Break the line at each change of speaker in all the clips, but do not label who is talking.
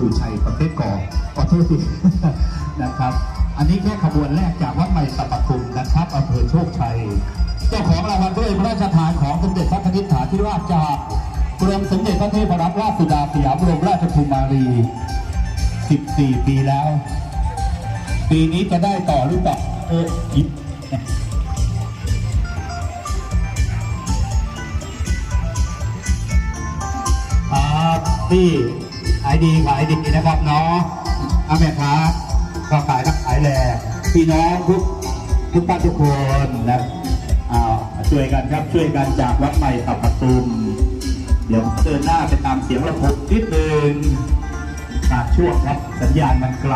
ตูชัยประเภทกอขอโทษทีนะครับ อันนี้แค่ขบวนแรกจากวัดใหม่สัปทุมนะครับอำเภอโชคชัย เจ้าของรางวัลถ้วยพระราชทานของสมเด็จพระนิธิฐาธิราชจากกรมสมเด็จพระเทพรัตนราชสุดาสยามบรมราชกุมารี 14 ปีแล้ว ปีนี้จะได้ต่อหรือเปล่าเออยิบครับพี่ายดีขายดีนะครับเนาะอาแม่ค้าก็ขายนักขายแหล่พี่น้องทุกทุกป้านทุกคนนะอ้าวช่วยกันครับช่วยกันจากวัดใหม่ตับปทุมเดี๋ยวเดินหน้าไปตามเสียงระบบนิดนึงขาดช่วงครับสัญญาณมันไกล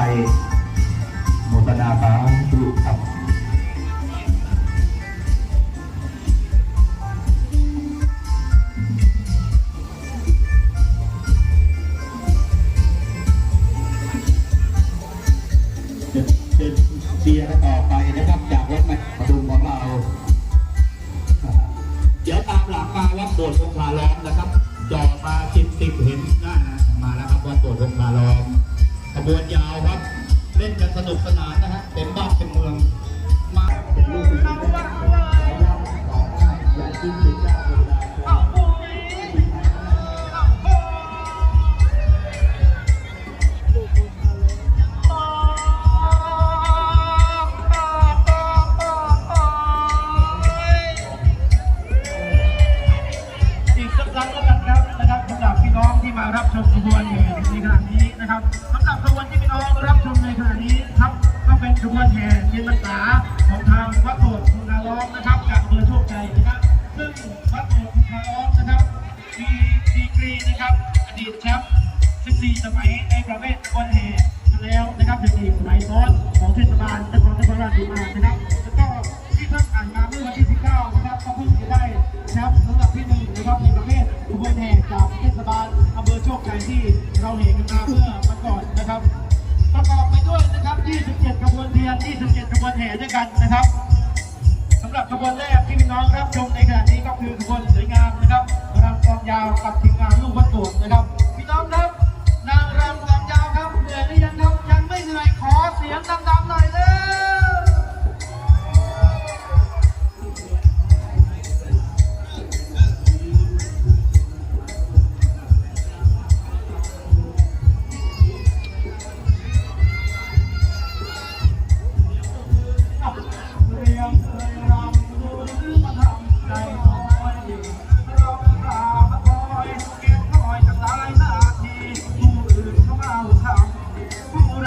โมทนาสาธุครับ เดินเชียร์ต่อไปนะครับ จากวัดใหม่ปทุมของเรา เดี๋ยวตามหลังมาวัดโบสถ์องคาล้อมนะครับจอมาสิบสิบเห็นหน้านะมาแล้วครับวัดโบสถ์องคาล้อมขบวนยาวครับ เล่นกันสนุกสนานนะฮะเต็มบ้านเต็มเมือง มาเป็นลูกศิษย์นะครับขออนุญาตต่อได้อย่าจิ้ม
มารับชมขบวนแห่ในขณะนี้นะครับสำหรับขบวนที่พี่น้องรับชมในขณะนี้ครับก็เป็นขบวนแห่เทียนพรรษาของทางวัดโบสถ์คุณาล้อมนะครับจากอำเภอโชคชัยนะครับ ซึ่งวัดโบสถ์คุณาล้อมนะครับมีดีกรีนะครับอดีตแชมป์14สมัยในประเภทขบวนแห่มาแล้วนะครับ14สมัยซ้อนของเทศบาลนครนครราชสีมานะครับแล้วก็ที่เพิ่งผ่านมาเมื่อวันที่ 19 นะครับก็เพิ่งจะได้แชมป์สำหรับที่หนึ่งนะครับในประเภทขบวนแห่จาก โชคชัยที่เราเห็นกันมาเมื่อวันก่อนนะครับ ประกอบไปด้วยนะครับ 27ขบวนเทียน 27ขบวนแห่ด้วยกันนะครับสำหรับขบวนแรกที่พี่น้องรับชมในขณะนี้ก็คือขบวนสวยงามนะครับรำกองยาวกับทีมงานลูกวั